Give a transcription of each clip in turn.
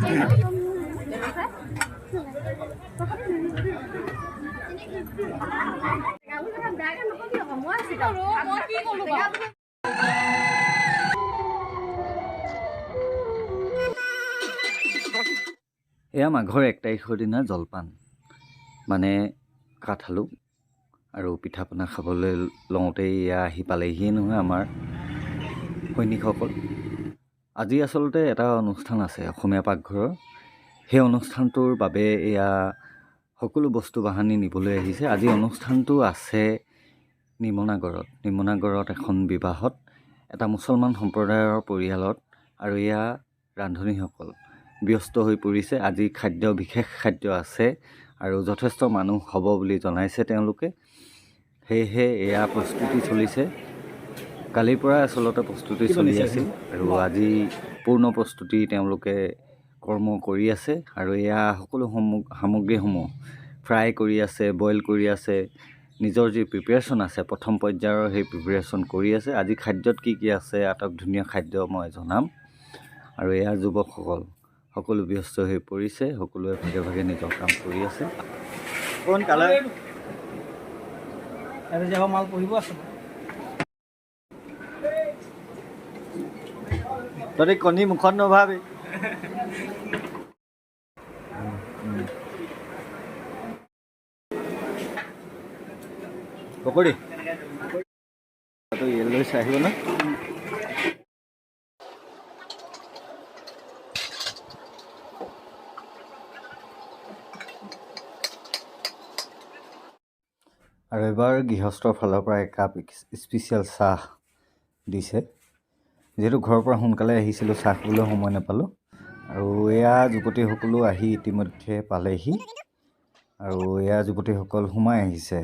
এয়া মাঘৰ এক তাৰিখৰ দিনা জলপান। মানে কাঠআলু আৰু পিঠা পনা খাবলৈ লওঁতেই এয়া আহি পালেহিয়ে নহয় আমাৰ সৈনিকসকল। আজি আচলতে এটা অনুষ্ঠান আছে অসমীয়া পাকঘৰৰ। সেই অনুষ্ঠানটোৰ বাবে এয়া সকলো বস্তু বাহানি নিবলৈ আহিছে। আজি অনুষ্ঠানটো আছে নিমনাগড়ত নিমনাগড়ত এখন বিবাহত এটা মুছলমান সম্প্ৰদায়ৰ পৰিয়ালত আৰু এয়া ৰান্ধনীসকল। ব্যস্ত হৈ পৰিছে। আজি খাদ্য বিশেষ খাদ্য আছে আৰু যথেষ্ট মানুহ হ'ব বুলি জনাইছে তেওঁলোকে। সেয়েহে এয়া প্ৰস্তুতি চলিছে। কালিৰ পৰা আচলতে প্ৰস্তুতি চলি আছিল আৰু আজি পূৰ্ণ প্ৰস্তুতি তেওঁলোকে কৰ্ম কৰি আছে আৰু এয়া সকলো সামগ সামগ্ৰীসমূহ ফ্ৰাই কৰি আছে বইল কৰি আছে নিজৰ যি প্ৰিপেৰেশ্যন আছে প্ৰথম পৰ্যায়ৰ সেই প্ৰিপেৰেশ্যন কৰি আছে। আজি খাদ্যত কি কি আছে আটক ধুনীয়া খাদ্য মই জনাম। আৰু এয়া যুৱকসকল সকলো ব্যস্ত হৈ পৰিছে সকলোৱে ভাগে ভাগে নিজৰ কাম কৰি আছে। কোন কালাৰ? মাল পঢ়িব আছে। તને કોની મુખર નો ભાવે પકોડી તો યલો સાહેબ আৰু এবাৰ গৃহস্থৰ ফালৰ পৰা একাপ স্পেচিয়েল চাহ দিছে। যিহেতু ঘৰৰ পৰা সোনকালে আহিছিলোঁ চাহ খাবলৈ সময় নাপালোঁ। আৰু এয়া যুৱতীসকলো আহি ইতিমধ্যে পালেহি। আৰু এয়া যুৱতীসকল সোমাই আহিছে।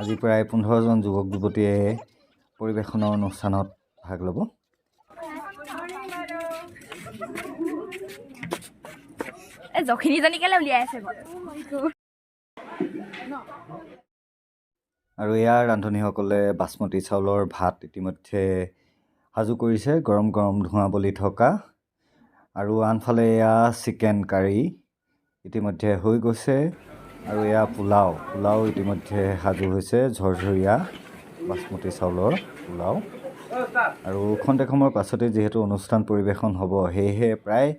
আজি প্ৰায় পোন্ধৰজন যুৱক যুৱতীয়ে পৰিৱেশনৰ অনুষ্ঠানত ভাগ ল'ব। এই জখিনীজনী কেলে উলিয়াই আছে বাৰু আৰু ইয়াৰ ৰান্ধনীসকলে বাচমতী চাউলৰ ভাত ইতিমধ্যে সাজু কৰিছে গৰম গৰম ধোঁৱা বলি থকা। আৰু আনফালে এয়া চিকেন কাৰী ইতিমধ্যে হৈ গৈছে। আৰু এয়া পোলাও পোলাও ইতিমধ্যে সাজু হৈছে ঝৰঝৰীয়া বাচমতী চাউলৰ পোলাও। আৰু খন্তেক সময়ৰ পাছতে যিহেতু অনুষ্ঠান পৰিৱেশন হ'ব সেয়েহে প্ৰায়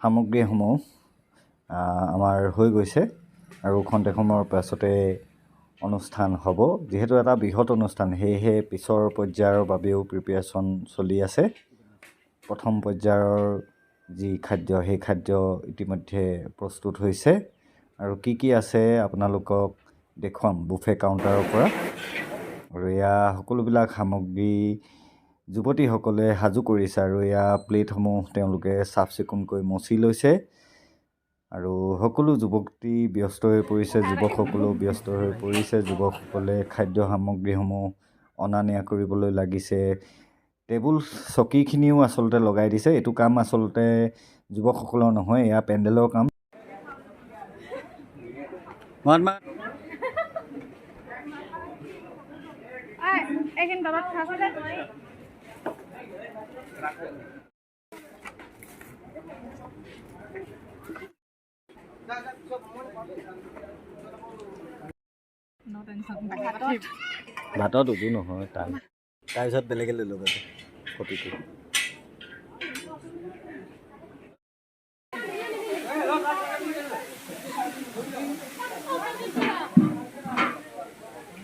সামগ্ৰীসমূহ আমাৰ হৈ গৈছে। আৰু খন্তেক সময়ৰ পাছতে অনুষ্ঠান হ'ব। যিহেতু এটা বৃহৎ অনুষ্ঠান সেয়েহে পিছৰ পৰ্যায়ৰ বাবেও প্ৰিপেৰেশ্যন চলি আছে। প্ৰথম পৰ্যায়ৰ যি খাদ্য সেই খাদ্য ইতিমধ্যে প্ৰস্তুত হৈছে। আৰু কি কি আছে আপোনালোকক দেখুৱাম বুফে কাউণ্টাৰৰ পৰা। আৰু এয়া সকলোবিলাক সামগ্ৰী যুৱতীসকলে সাজু কৰিছে আৰু এয়া প্লেটসমূহ তেওঁলোকে চাফ চিকুণকৈ মচি লৈছে। আৰু সকলো যুৱতী ব্যস্ত হৈ পৰিছে যুৱকসকলো ব্যস্ত হৈ পৰিছে যুৱকসকলে খাদ্য সামগ্ৰীসমূহ অনা নিয়া কৰিবলৈ লাগিছে। টেবুল চকীখিনিও আচলতে লগাই দিছে। এইটো কাম আচলতে যুৱকসকলৰ নহয় এয়া পেণ্ডেলৰ কাম। ভাতত উজু নহয় তাৰ তাৰপিছত বেলেগে লৈ ল'ব ফটোটো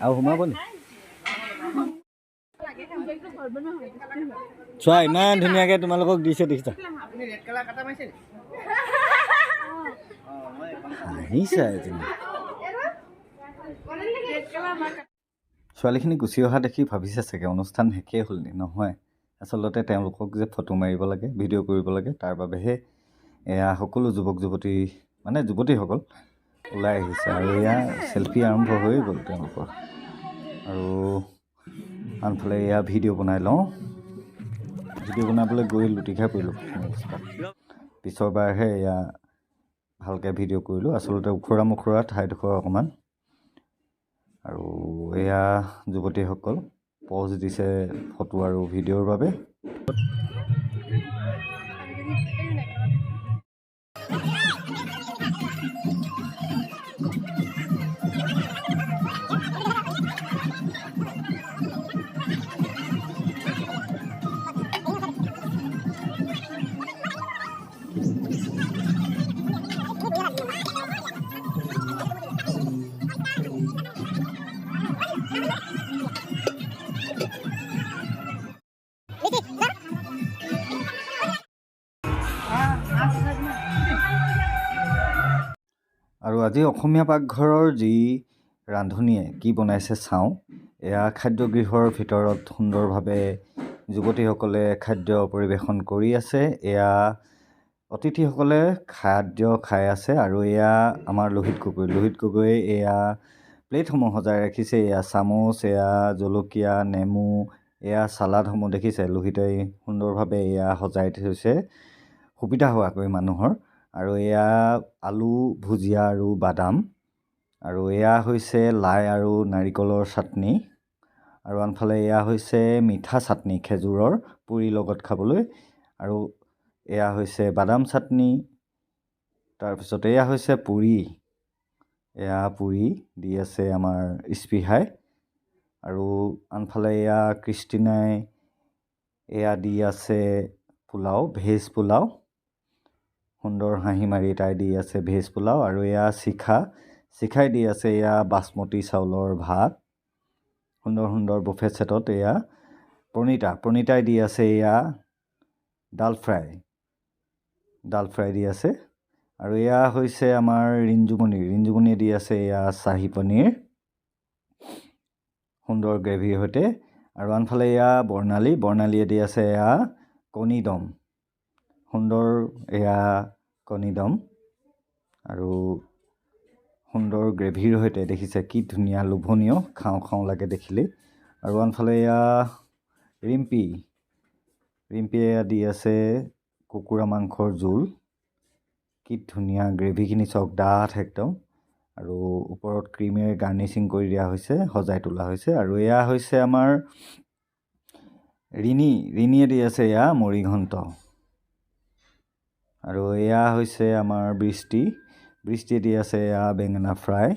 আৰু সোমাব নি? চোৱা ইমান ধুনীয়াকৈ তোমালোকক দিছে দেখিছা? হাঁহিছা এজনী। ছোৱালীখিনি গুচি অহা দেখি ভাবিছে চাগে অনুষ্ঠান শেষেই হ'ল নি? নহয়। আচলতে তেওঁলোকক যে ফটো মাৰিব লাগে ভিডিঅ' কৰিব লাগে তাৰ বাবেহে এয়া সকলো যুৱক যুৱতী মানে যুৱতীসকল ওলাই আহিছে আৰু এয়া চেলফি আৰম্ভ হৈ গ'ল তেওঁলোকৰ। আৰু আনফালে এয়া ভিডিঅ' বনাই লওঁ। ভিডিঅ' বনাবলৈ গৈ লুটি খাই পৰিলোঁ। প্ৰথম অৱস্থাত পিছৰবাৰহে এয়া ভালকৈ ভিডিঅ' কৰিলোঁ। আচলতে ওখৰা মোখৰা ঠাইডোখৰ অকণমান আৰু এয়া যুৱতীসকল পজ দিছে ফটো আৰু ভিডিঅ'ৰ বাবে। আজি অসমীয়া পাকঘৰৰ যি ৰান্ধনীয়ে কি বনাইছে চাওঁ এয়া খাদ্যগৃহৰ ভিতৰত সুন্দৰভাৱে যুৱতীসকলে খাদ্য পৰিৱেশন কৰি আছে এয়া অতিথিসকলে খাদ্য খাই আছে আৰু এয়া আমাৰ লোহিত গগৈ। লোহিত গগৈয়ে এয়া প্লেটসমূহ সজাই ৰাখিছে এয়া চামুচ এয়া জলকীয়া নেমু এয়া চালাডসমূহ দেখিছে। লোহিতে সুন্দৰভাৱে এয়া সজাই থৈছে। সুবিধা হোৱাকৈ মানুহৰ আৰু এয়া আলু ভুজিয়া আৰু বাদাম। আৰু এয়া হৈছে লাই আৰু নাৰিকলৰ চাটনি। আৰু আনফালে এয়া হৈছে মিঠা চাটনি খেজুৰৰ পুৰিৰ লগত খাবলৈ। আৰু এয়া হৈছে বাদাম চাটনি। তাৰপিছত এয়া হৈছে পুৰি। এয়া পুৰি দি আছে আমাৰ স্পৃহাই। আৰু আনফালে এয়া ক্ৰিষ্টিনাই এয়া দি আছে পোলাও ভেজ পোলাও। সুন্দৰ হাঁহি মাৰি তাই দি আছে ভেজ পোলাও আৰু এয়া শিখা। শিখাই দি আছে এয়া বাচমতি চাউলৰ ভাত। সুন্দৰ সুন্দৰ বুফে ছেটত এয়া প্ৰণীতা প্ৰণীতাই দি আছে এয়া ডাল ফ্ৰাই। ডাল ফ্ৰাই দি আছে। আৰু এয়া হৈছে আমাৰ ৰিঞ্জুমণি ৰিঞ্জুমণিয়ে দি আছে এয়া চাহী পনীৰ। সুন্দৰ গ্ৰেভীৰ সৈতে। আৰু আনফালে এয়া বৰ্ণালী। বৰ্ণালীয়ে দি আছে এয়া কণী দম। সুন্দৰ এয়া কণী দম আৰু সুন্দৰ গ্ৰেভীৰ সৈতে দেখিছে কি ধুনীয়া লোভনীয় খাওঁ খাওঁ লাগে দেখিলেই। আৰু আনফালে এয়া ৰিম্পী। ৰিম্পীয়ে এয়া দি আছে কুকুৰা মাংসৰ জোল। কি ধুনীয়া গ্ৰেভিখিনি চাওক ডাঠ একদম। আৰু ওপৰত ক্ৰীমেৰে গাৰ্নিচিং কৰি দিয়া হৈছে সজাই তোলা হৈছে। আৰু এয়া হৈছে আমাৰ ৰিণি। ৰিণিয়ে দি আছে এয়া মুড়িঘণ্ট আৰু এয়া হৈছে আমাৰ বৃষ্টি। বৃষ্টিয়ে দি আছে এয়া বেঙেনা ফ্ৰাই।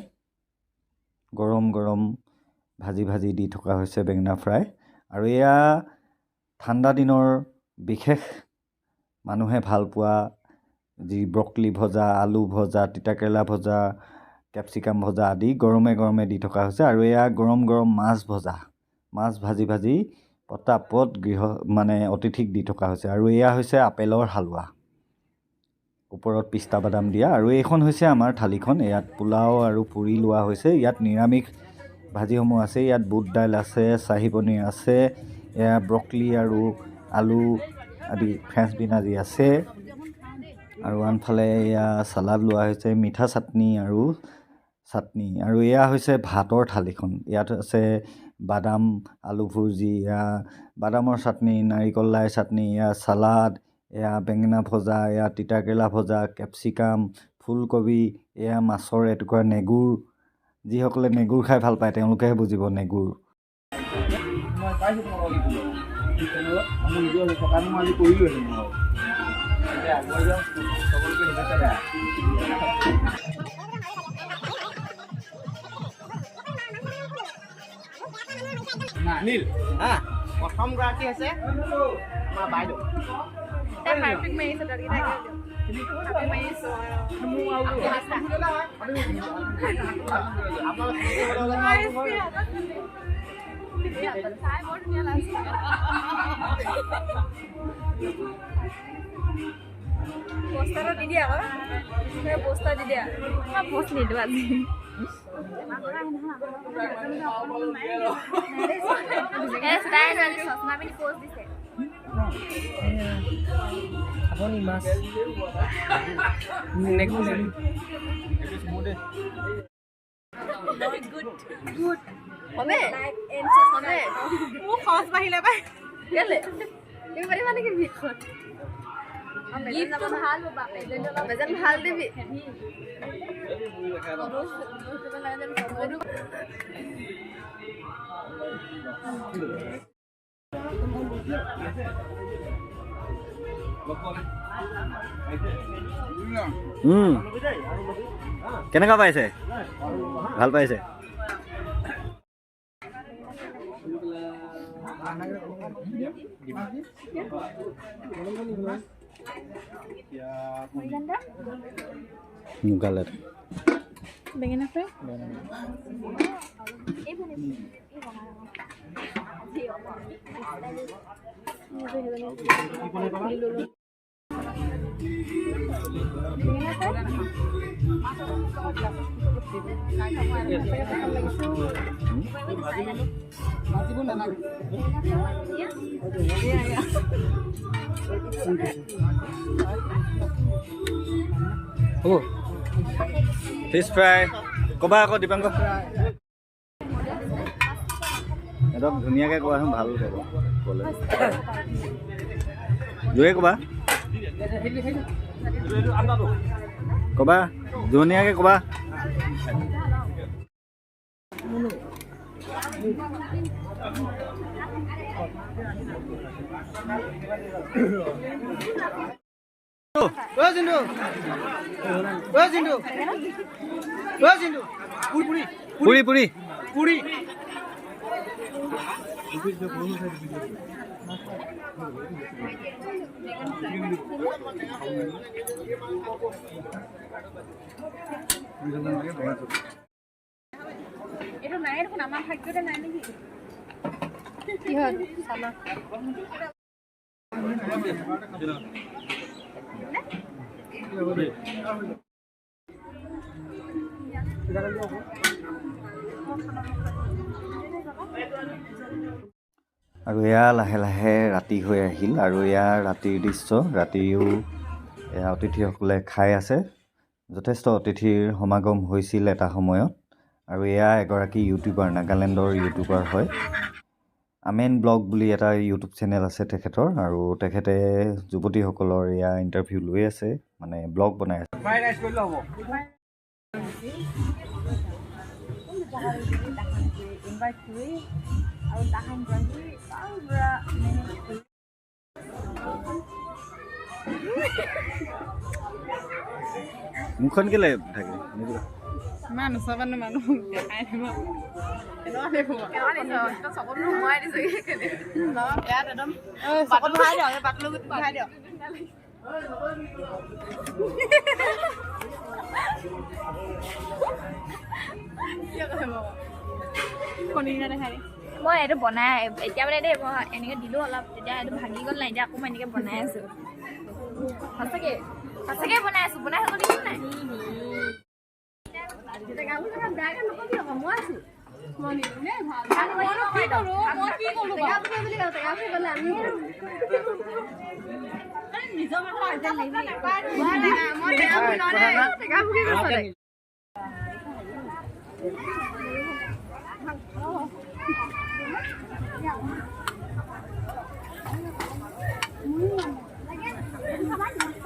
গৰম গৰম ভাজি ভাজি দি থকা হৈছে বেঙেনা ফ্ৰাই। আৰু এয়া ঠাণ্ডা দিনৰ বিশেষ মানুহে ভাল পোৱা যি ব্ৰকলি ভজা আলু ভজা তিতাকেৰেলা ভজা কেপচিকাম ভজা আদি গৰমে গৰমে দি থকা হৈছে। আৰু এয়া গৰম গৰম মাছ ভজা। মাছ ভাজি ভাজি পটাপট গৃহ মানে অতিথিক দি থকা হৈছে। আৰু এয়া হৈছে আপেলৰ হালোৱা। ওপৰত পিস্তা বাদাম দিয়া। আৰু এইখন হৈছে আমাৰ থালিখন। ইয়াত পোলাও আৰু পুৰি লোৱা হৈছে। ইয়াত নিৰামিষ ভাজিসমূহ আছে। ইয়াত বুট দাইল আছে চাহী পনীৰ আছে এয়া ব্ৰকলি আৰু আলু আদি ফ্ৰেঞ্চ বিন আদি আছে। আৰু আনফালে এয়া চালাড লোৱা হৈছে মিঠা চাটনি আৰু চাটনি। আৰু এয়া হৈছে ভাতৰ থালিখন। ইয়াত আছে বাদাম আলু ভুজি এয়া বাদামৰ চাটনি নাৰিকল লাই চাটনি এয়া চালাড এয়া বেঙেনা ভজা এয়া তিতাকেৰেলা ভজা কেপচিকাম ফুলকবি এয়া মাছৰ এটুকুৰা নেগুৰ। যিসকলে নেগুৰ খাই ভাল পায় তেওঁলোকেহে বুজিব নেগুৰ। মই পাইছোঁ তোমালোকৰ গীতটো মোৰ নিজৰ থকা মই আজি কৰিলোঁহেঁতেন মই এতিয়া আগুৱাই যাওঁ সকলোকে শুভেচ্ছা দিয়া নীল হা প্ৰথম গৰাকী হৈছে আমাৰ বাইদেউ তাই হাৰ্পিক মাৰিছে তাতকেইটা হাৰ্পিক মাৰিছো চাই বৰ ধুনীয়া লাগিছে পোষ্টাৰটো দি দিয়া আকৌ পোষ্টাৰ দি দিয়া মই পোষ্ট নিদিওঁ আজি তাই চশমা পিন্ধি পোষ্ট দিছে আপুনি মাছ হবে হবে মোৰ খৰচ বাঢ়িলে পাই কেলে তুমি পাৰিবা নেকি ভিতৰত গিফ্টটো ভাল হ'বা বেজন ভাল দিবি কেনেকুৱা পাইছে? ভাল পাইছে? মুগালেট বেঙেনা ফ্ৰাই এই হ'ব ফিছ ফ্ৰাই ক'বা আকৌ একদম ধুনীয়াকৈ কোৱাচোন ভালো ক'ব ক'লে। জুয়ে ক'বা। ক'বা ধুনীয়াকৈ ক'বা। অ' জিন্দু অ' জিন্দু অ' জিন্দু পুৰি পুৰি। পুৰি পুৰি। পুৰি। এটা নাই এরকম আমার ভাগ্যটা নাই নাকি কি হয় সালা Gracias. আৰু এয়া লাহে লাহে ৰাতি হৈ আহিল আৰু এয়া ৰাতিৰ দৃশ্য ৰাতিও এয়া অতিথিসকলে খাই আছে। যথেষ্ট অতিথিৰ সমাগম হৈছিল এটা সময়ত আৰু এয়া এগৰাকী ইউটিউবাৰ নাগালেণ্ডৰ ইউটিউবাৰ হয়। আমেন ব্লগ বুলি এটা ইউটিউব চেনেল আছে তেখেতৰ আৰু তেখেতে যুৱতীসকলৰ এয়া ইণ্টাৰভিউ লৈ আছে মানে ব্লগ বনাই আছে। ফ্ৰাইড ৰাইচ কৰিলে হ'ব ইনভাইট কৰি আৰু তাহান গৈ তাৰ পৰা মেনেজ কৰি মুখখন কেলে থাকে নিদিবা। ইমান ওচৰ মানুহ মানুহ দেখাই দিব কেনেকুৱা দেখো চকলো সোমোৱাই দিছো ইয়াত একদম চকত ভৰাই দিয়ক পাতলো ভৰাই দিয়ক কণী মই এইটো বনাই এতিয়া মানে দেই মই এনেকৈ দিলোঁ অলপ তেতিয়া এইটো ভাগি গ'ল নাই এতিয়া আকৌ মই এনেকৈ বনাই আছোঁ। সঁচাকৈ সঁচাকৈ বনাই আছোঁ বনাই থাকোঁ দেখিছোঁ নাই মই আছোঁ মই কি কৰোঁ মই কি কৰোঁ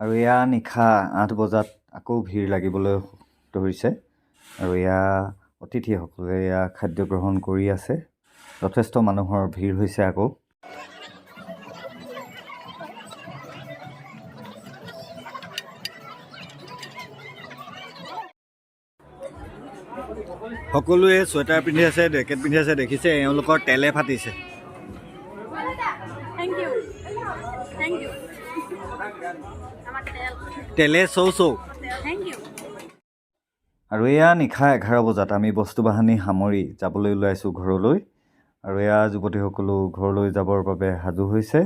আৰু এয়া নিশা আঠ বজাত আকৌ ভিৰ লাগিবলৈ ধৰিছে। আৰু এয়া অতিথিসকলে এয়া খাদ্য গ্ৰহণ কৰি আছে। যথেষ্ট মানুহৰ ভিৰ হৈছে আকৌ। সকলোৱে চুৱেটাৰ পিন্ধি আছে জেকেট পিন্ধি আছে দেখিছে এওঁলোকৰ তেলে ফাটিছে। তেলে চৌ চৌ। আৰু এয়া নিশা এঘাৰ বজাত আমি বস্তু বাহানি সামৰি যাবলৈ ওলাইছোঁ ঘৰলৈ। আৰু এয়া যুৱতীসকলো ঘৰলৈ যাবৰ বাবে সাজু হৈছে।